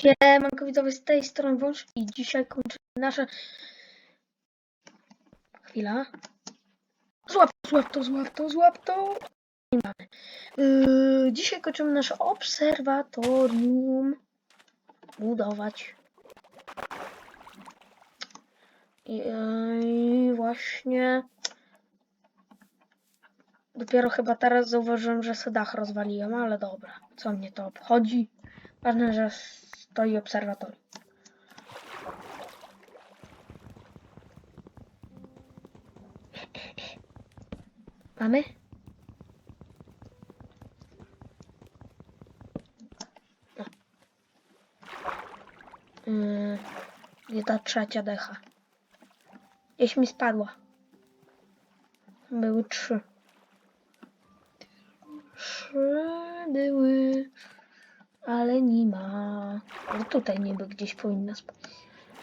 Siemanko widzowie z tej strony Wąż i dzisiaj kończymy nasze... Chwila. Złap, złap to, złap to, złap to. Mamy. Yy, dzisiaj kończymy nasze obserwatorium. Budować. I yy, właśnie... Dopiero chyba teraz zauważyłem, że se dach rozwaliłem, ale dobra. Co mnie to obchodzi? Ważne, że stoi obserwatorium. Mamy? O. Yy, gdzie ta trzecia decha? Gdzieś mi spadła. Były. Trzy były. Ale nie ma. Ale tutaj niby gdzieś powinna spać.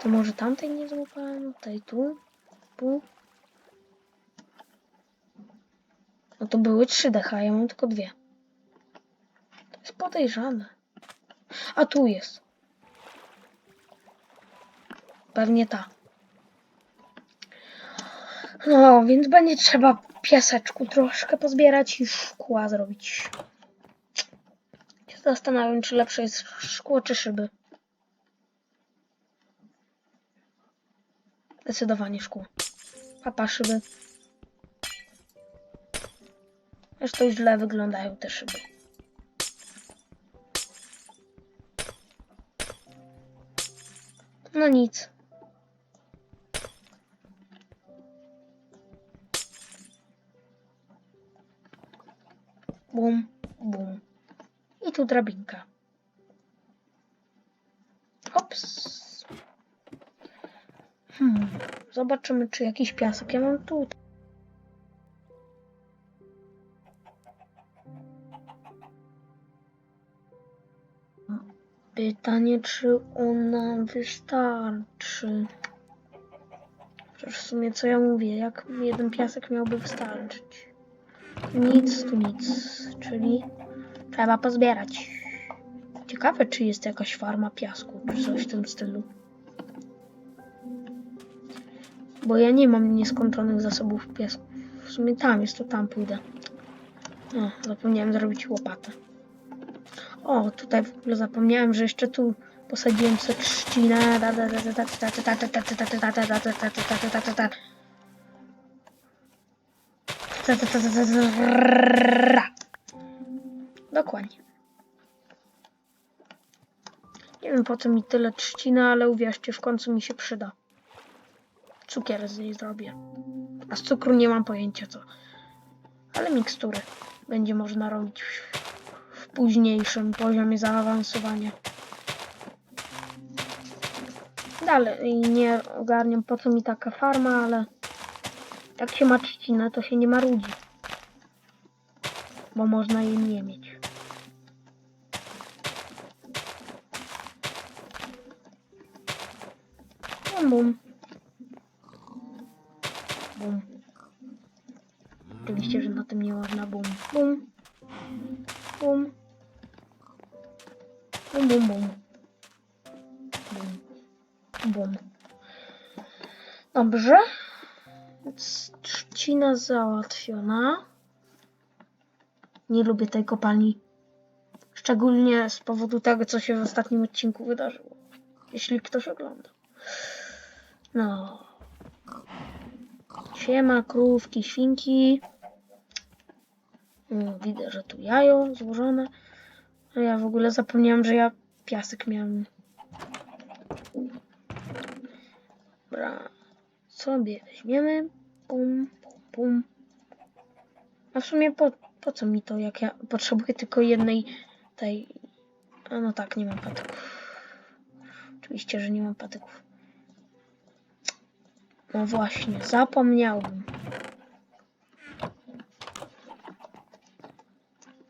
To może tamtej nie złapałem? Tej tu? Tu? No to były trzy decha, ja mam tylko dwie. To jest podejrzane. A tu jest. Pewnie ta. No, więc będzie trzeba piaseczku troszkę pozbierać i szkła zrobić. Zastanawiam, czy lepsze jest szkło czy szyby. Zdecydowanie szkło. Papa szyby. Zresztą źle wyglądają te szyby. No nic. Bum, bum. I tu drabinka. Ops. Hmm. Zobaczymy, czy jakiś piasek. Ja mam tu. Pytanie, czy on nam wystarczy. Przecież w sumie co ja mówię, jak jeden piasek miałby wystarczyć. Nic tu nic, czyli trzeba pozbierać. Ciekawe, czy jest jakaś farma piasku, czy coś w tym stylu. Bo ja nie mam nieskończonych zasobów piasku. W sumie tam jest, to tam pójdę. O, zapomniałem zrobić łopatę. O, tutaj w ogóle zapomniałem, że jeszcze tu posadziłem sobie trzcinę. Dokładnie. Nie wiem po co mi tyle trzcina, ale uwierzcie, w końcu mi się przyda. Cukier z niej zrobię. A z cukru nie mam pojęcia co. Ale mikstury będzie można robić w, w późniejszym poziomie zaawansowania. Dalej nie ogarniam po co mi taka farma, ale jak się ma trzcinę, to się nie ma ludzi. Bo można jej nie mieć. Bum, bum. Bum. Dobrze. Trzcina załatwiona. Nie lubię tej kopalni. Szczególnie z powodu tego, co się w ostatnim odcinku wydarzyło. Jeśli ktoś ogląda. No. Siema, krówki, świnki. Mm, Widzę, że tu jajo złożone. Ja w ogóle zapomniałam, że ja piasek miałem. Dobra. Sobie weźmiemy. Pum, pum, pum. A w sumie po, po co mi to, jak ja potrzebuję tylko jednej tej... A no tak, nie mam patyków. Oczywiście, że nie mam patyków. No właśnie, zapomniałbym.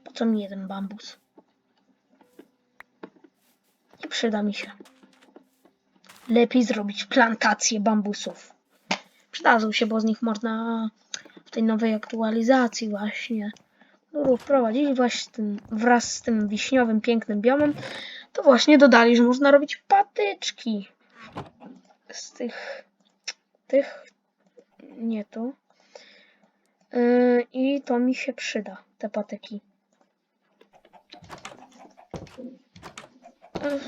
Po co mi jeden bambus? Nie przyda mi się. Lepiej zrobić plantację bambusów. Przydadzą się, bo z nich można w tej nowej aktualizacji właśnie no, wprowadzić właśnie wraz z tym wiśniowym pięknym biomem To właśnie dodali, że można robić patyczki. Z tych... Tych... Nie tu. Yy, I to mi się przyda, te patyki.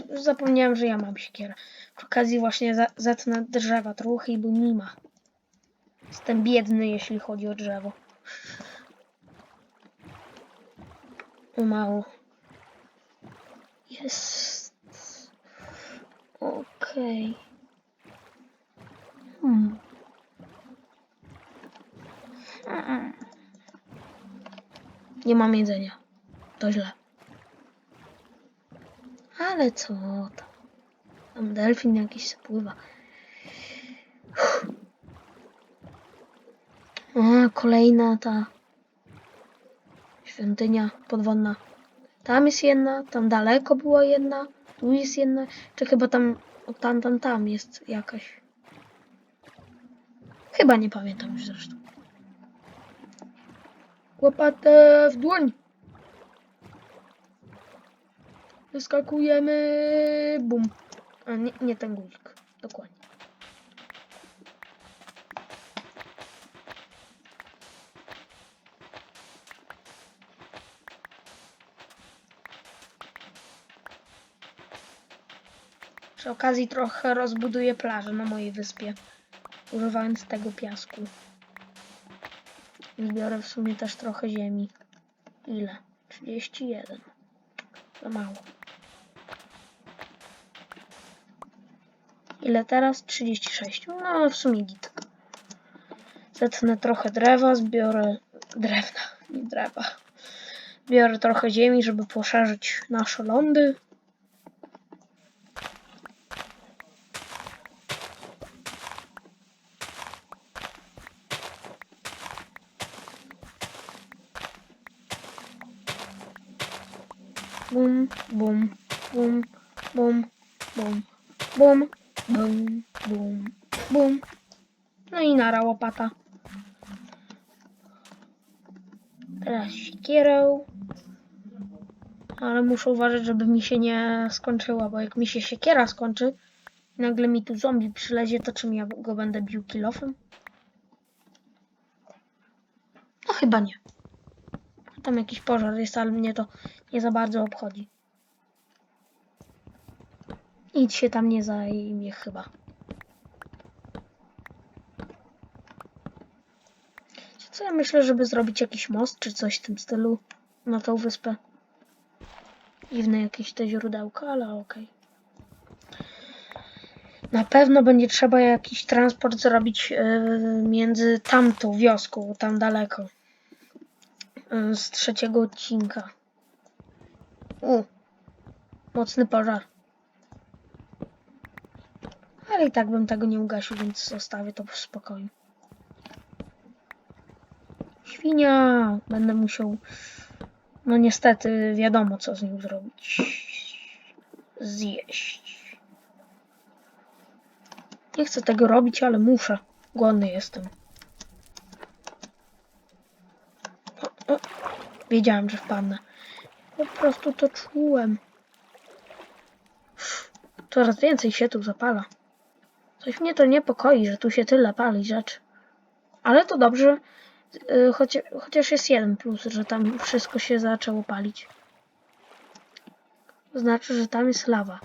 Yy, Zapomniałem, że ja mam siekierę. Przy okazji właśnie zetnę drzewa trochę, bo nie ma. Jestem biedny, jeśli chodzi o drzewo. Mało. Jest. Okej. Hmm. Mm. Nie mam jedzenia. To źle. Ale co tam? Tam delfin jakiś se Kolejna ta świątynia podwodna. Tam jest jedna, tam daleko była jedna, tu jest jedna, czy chyba tam, tam, tam, tam jest jakaś. Chyba nie pamiętam już zresztą. Łopatę w dłoń. Wyskakujemy. Bum. A nie, nie ten guzik. Dokładnie. Przy okazji trochę rozbuduję plażę na mojej wyspie, używając tego piasku. Zbiorę w sumie też trochę ziemi. Ile? 31. Za mało. Ile teraz? 36. No w sumie git. Zetnę trochę drzewa, zbiorę drewna, nie drzewa. Biorę trochę ziemi, żeby poszerzyć nasze lądy. Łopata. Teraz siekierę. Ale muszę uważać, żeby mi się nie skończyła, bo jak mi się siekiera skończy, nagle mi tu zombie przylezie, to czym ja go będę bił kilofem? No chyba nie. Tam jakiś pożar jest, ale mnie to nie za bardzo obchodzi. Nic się tam nie zajmie chyba. Co ja myślę, żeby zrobić jakiś most czy coś w tym stylu na tą wyspę. Dziwne jakieś te źródełka, ale okej. Na pewno będzie trzeba jakiś transport zrobić yy, między tamtą wioską, tam daleko. Yy, z trzeciego odcinka. U, mocny pożar. Ale i tak bym tego nie ugasił, więc zostawię to w spokoju. Świnia! Będę musiał. No niestety, wiadomo co z nim zrobić. Zjeść. Nie chcę tego robić, ale muszę. Głodny jestem. O, o. Wiedziałem, że wpadnę. Po prostu to czułem. Coraz więcej się tu zapala. Coś mnie to niepokoi, że tu się tyle pali rzeczy. Ale to dobrze, choć, chociaż jest jeden plus, że tam wszystko się zaczęło palić. Znaczy, że tam jest lawa.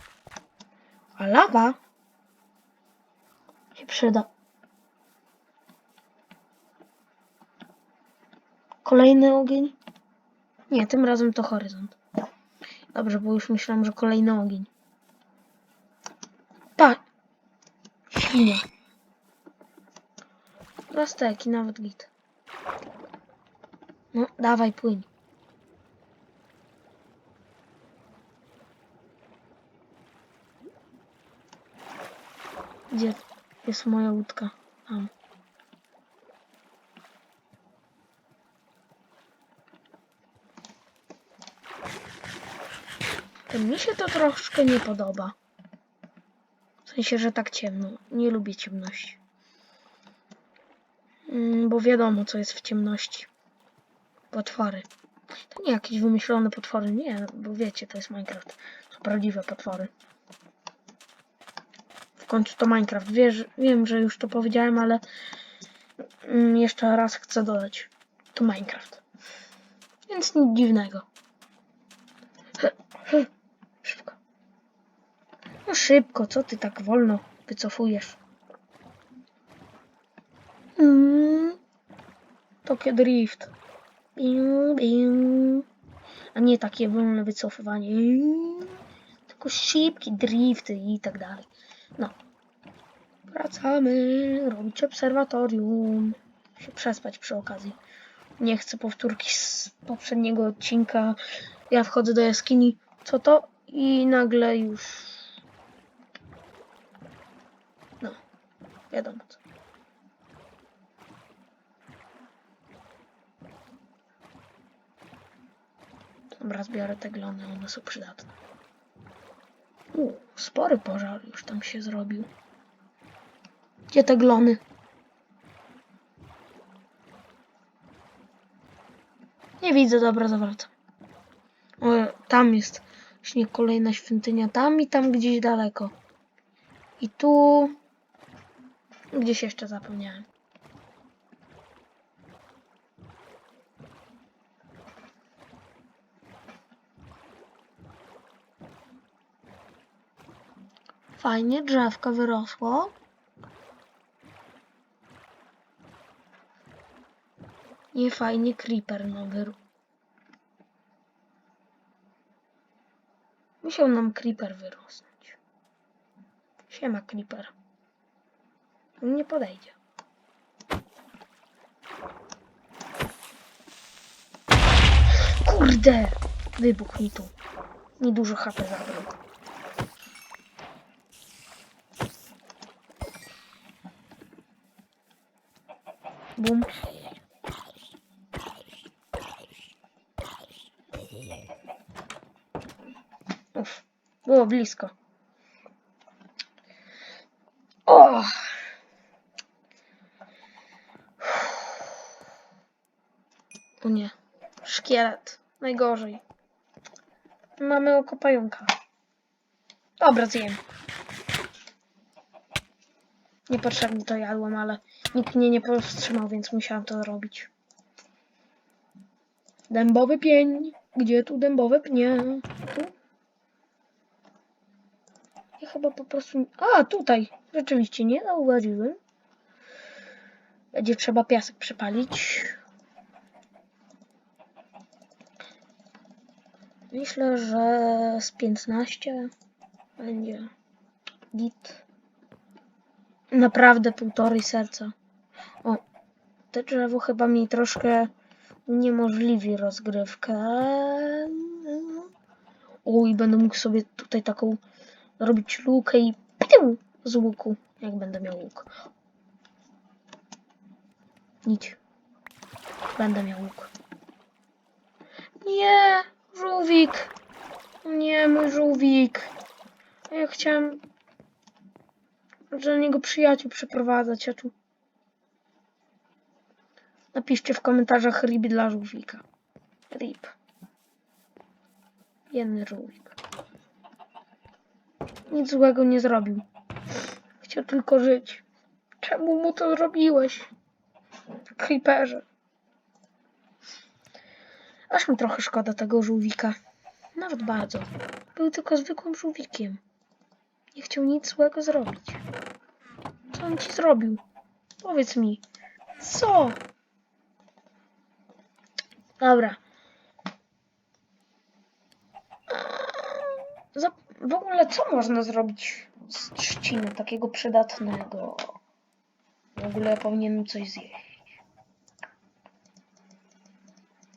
A lawa się przyda. Kolejny ogień? Nie, tym razem to horyzont. Dobrze, bo już myślałem, że kolejny ogień. Pa! Świnia. Prosteki, nawet git. No, dawaj, płyń. Gdzie jest moja łódka? Tam. Mi się to troszkę nie podoba. W sensie, że tak ciemno. Nie lubię ciemności. Mm, bo wiadomo, co jest w ciemności. Potwory. To nie jakieś wymyślone potwory, nie, bo wiecie, to jest Minecraft. Są prawdziwe potwory. W końcu to Minecraft. Wiesz, wiem, że już to powiedziałem, ale mm, jeszcze raz chcę dodać. To Minecraft. Więc nic dziwnego. Szybko. No szybko, co ty tak wolno wycofujesz? Mm. Tokio Drift. A nie takie wolne wycofywanie. Tylko szybki drifty i tak dalej. No. Wracamy. Robić obserwatorium. Się przespać przy okazji. Nie chcę powtórki z poprzedniego odcinka. Ja wchodzę do jaskini. Co to? I nagle już. No. Wiadomo co. Dobra, te glony, one są przydatne. U, spory pożar już tam się zrobił. Gdzie te glony? Nie widzę, dobra, zawracam. O, tam jest właśnie kolejna świątynia, tam i tam gdzieś daleko. I tu... Gdzieś jeszcze zapomniałem. Fajnie, drzewko wyrosło. Nie fajnie, creeper no wyrósł. Musiał nam creeper wyrosnąć. Siema creeper. On nie podejdzie. Kurde! Wybuch mi tu. Mi dużo HP zabrał. Bum. Uff, było blisko. O! O nie. Szkielet. Najgorzej. Mamy oko pająka. Dobra, zjem. Niepotrzebnie to jadłem, ale nikt mnie nie powstrzymał, więc musiałam to zrobić. Dębowy pień. Gdzie tu dębowe pnie? Tu? Ja chyba po prostu... A, tutaj. Rzeczywiście, nie zauważyłem. Będzie trzeba piasek przepalić. Myślę, że z 15 będzie git. Naprawdę półtorej serca. Te drzewo chyba mi troszkę uniemożliwi rozgrywkę. O, i będę mógł sobie tutaj taką robić lukę i z łuku, jak będę miał łuk. Nic. Będę miał łuk. Nie, żółwik. Nie, mój żółwik. Ja chciałem do niego przyjaciół przeprowadzać, a tu... Napiszcie w komentarzach rib dla żółwika. Rib. Biedny żółwik. Nic złego nie zrobił. Chciał tylko żyć. Czemu mu to zrobiłeś? Creeperze. Aż mi trochę szkoda tego żółwika. Nawet bardzo. Był tylko zwykłym żółwikiem. Nie chciał nic złego zrobić. Co on ci zrobił? Powiedz mi. Co? Dobra. Za- W ogóle co można zrobić z trzciny takiego przydatnego? W ogóle powinienem coś zjeść.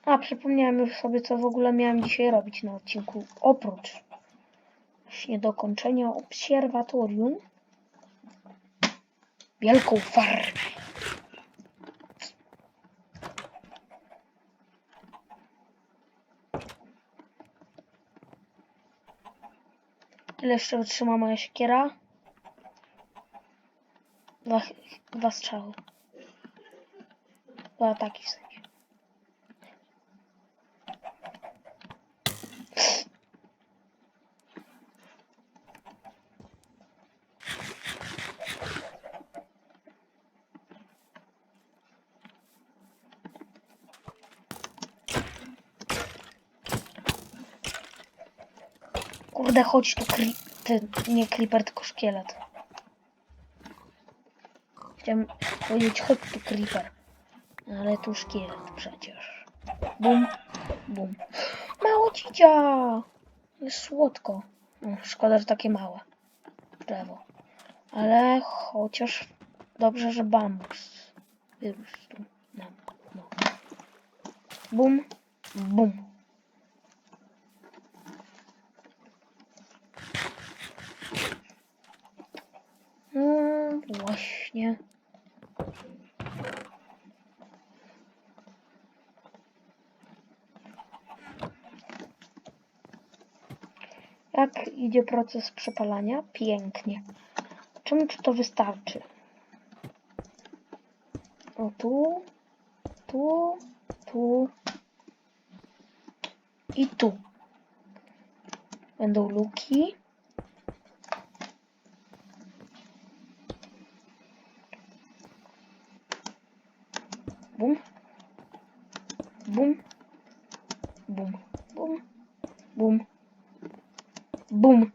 A, przypomniałem już sobie, co w ogóle miałem dzisiaj robić na odcinku. Oprócz właśnie dokończenia obserwatorium. Wielką farmę. Ile jeszcze wytrzyma moja siekiera? Dwa, dwa strzały. Dwa ataki w sensie. Kurde, chodź tu, kri... Ty, nie creeper, tylko szkielet. Chciałem powiedzieć, chodź tu, creeper. Ale tu szkielet przecież. Bum, bum. Mało cicia! Jest słodko. Szkoda, że takie małe. Drzewo. Ale chociaż dobrze, że bambus wyrósł nam. No. Bum, bum. No właśnie. Jak idzie proces przepalania? Pięknie. Czemu czy to wystarczy? O tu, tu, tu i tu. Będą luki. Bum. Bum. Bum. Bum. Bum. Bum.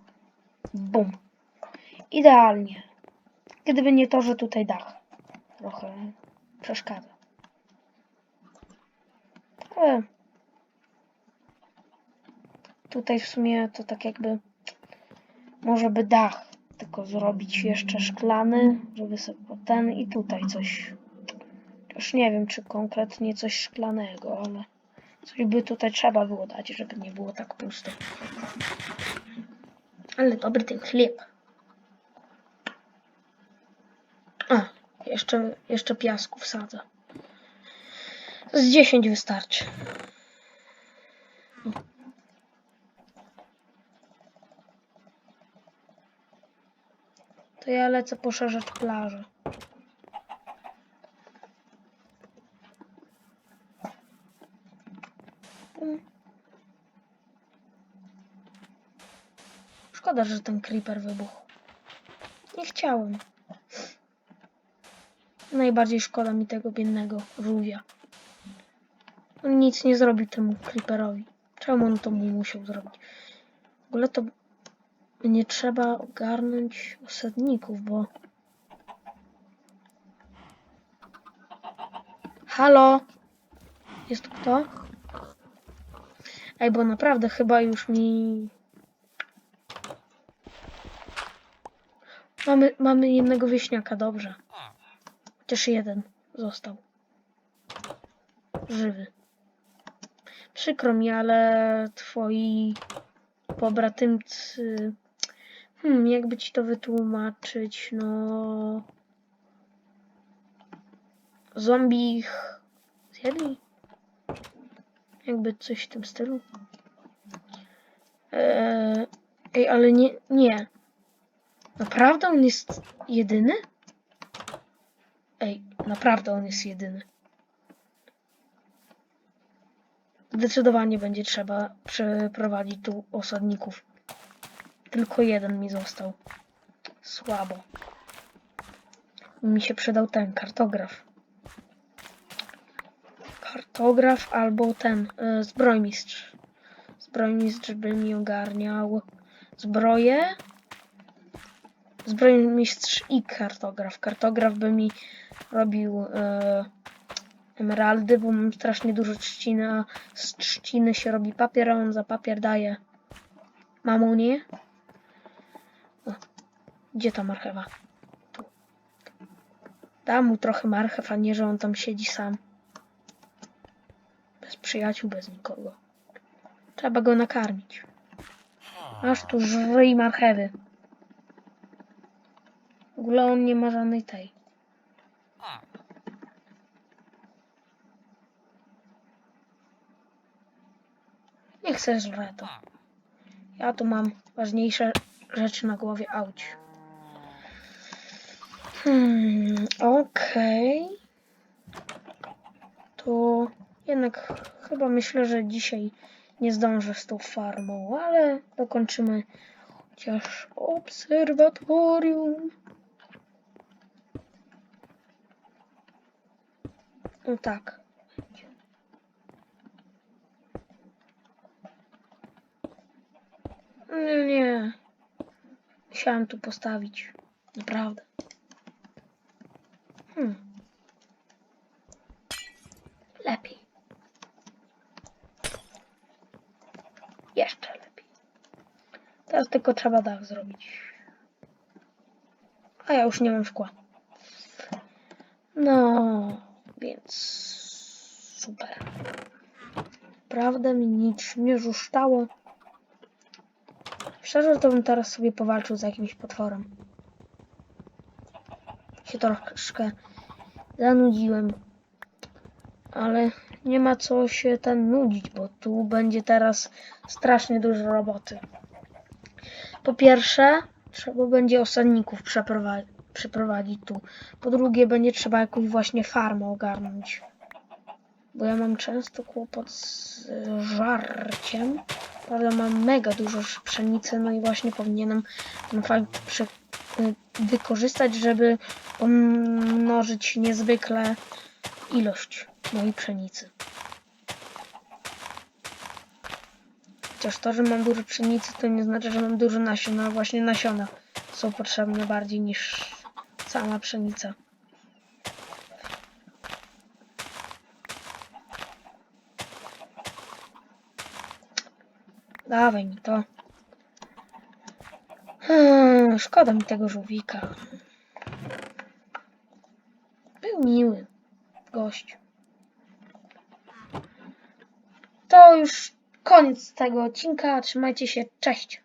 Bum. Idealnie. Gdyby nie to, że tutaj dach trochę przeszkadza. Ale tutaj w sumie to tak jakby może by dach tylko zrobić jeszcze szklany, żeby sobie ten i tutaj coś. Już nie wiem, czy konkretnie coś szklanego, ale coś by tutaj trzeba było dać, żeby nie było tak pusto. Ale dobry ten chleb. A, jeszcze, jeszcze piasku wsadzę. Z 10 wystarczy. To ja lecę poszerzać plażę. Mm. Szkoda, że ten creeper wybuchł. Nie chciałem. Najbardziej szkoda mi tego biednego żółwia. On nic nie zrobi temu creeperowi. Czemu on to mu musiał zrobić? W ogóle to nie trzeba ogarnąć osadników, bo... Halo? Jest kto? Ej, bo naprawdę chyba już mi... Mamy, mamy jednego wieśniaka, dobrze. Chociaż jeden został. Żywy. Przykro mi, ale twoi pobratymcy... Hmm, jakby ci to wytłumaczyć, no... Zombie ich zjedli? Jakby coś w tym stylu. Eee, ej, ale nie, nie. Naprawdę on jest jedyny? Ej, naprawdę on jest jedyny. Zdecydowanie będzie trzeba przeprowadzić tu osadników. Tylko jeden mi został. Słabo. Mi się przydał ten kartograf. Kartograf albo ten y, zbrojmistrz. Zbrojmistrz by mi ogarniał zbroję. Zbrojmistrz i kartograf. Kartograf by mi robił e, emeraldy, bo mam strasznie dużo trzciny, a z trzciny się robi papier, a on za papier daje mamonie. O, gdzie ta marchewa? Dam mu trochę marchew, a nie, że on tam siedzi sam. Bez przyjaciół, bez nikogo. Trzeba go nakarmić. Aż tu żryj marchewy. W ogóle on nie ma żadnej tej. Nie chcę żre to. Ja tu mam ważniejsze rzeczy na głowie. Auć. Hmm, okej. To jednak chyba myślę, że dzisiaj nie zdążę z tą farmą, ale dokończymy chociaż obserwatorium. No tak. Nie, nie. Musiałem tu postawić. Naprawdę. Hmm. Lepiej. Jeszcze lepiej. Teraz tylko trzeba dach zrobić. A ja już nie mam szkła. No, więc super. Prawda mi nic nie żuształo. Szczerze to bym teraz sobie powalczył z jakimś potworem. Się troszkę zanudziłem. Ale nie ma co się ten nudzić, bo tu będzie teraz strasznie dużo roboty. Po pierwsze, trzeba będzie osadników przeprowadzić, przeprowadzić tu. Po drugie, będzie trzeba jakąś właśnie farmę ogarnąć. Bo ja mam często kłopot z żarciem. Prawda, mam mega dużo pszenicy, no i właśnie powinienem ten fakt prze, y, wykorzystać, żeby pomnożyć niezwykle ilość mojej pszenicy. Chociaż to, że mam dużo pszenicy, to nie znaczy, że mam dużo nasion, a właśnie nasiona są potrzebne bardziej niż sama pszenica. Dawaj mi to. Hmm, szkoda mi tego żółwika. Był miły gość. To już koniec tego odcinka. Trzymajcie się. Cześć.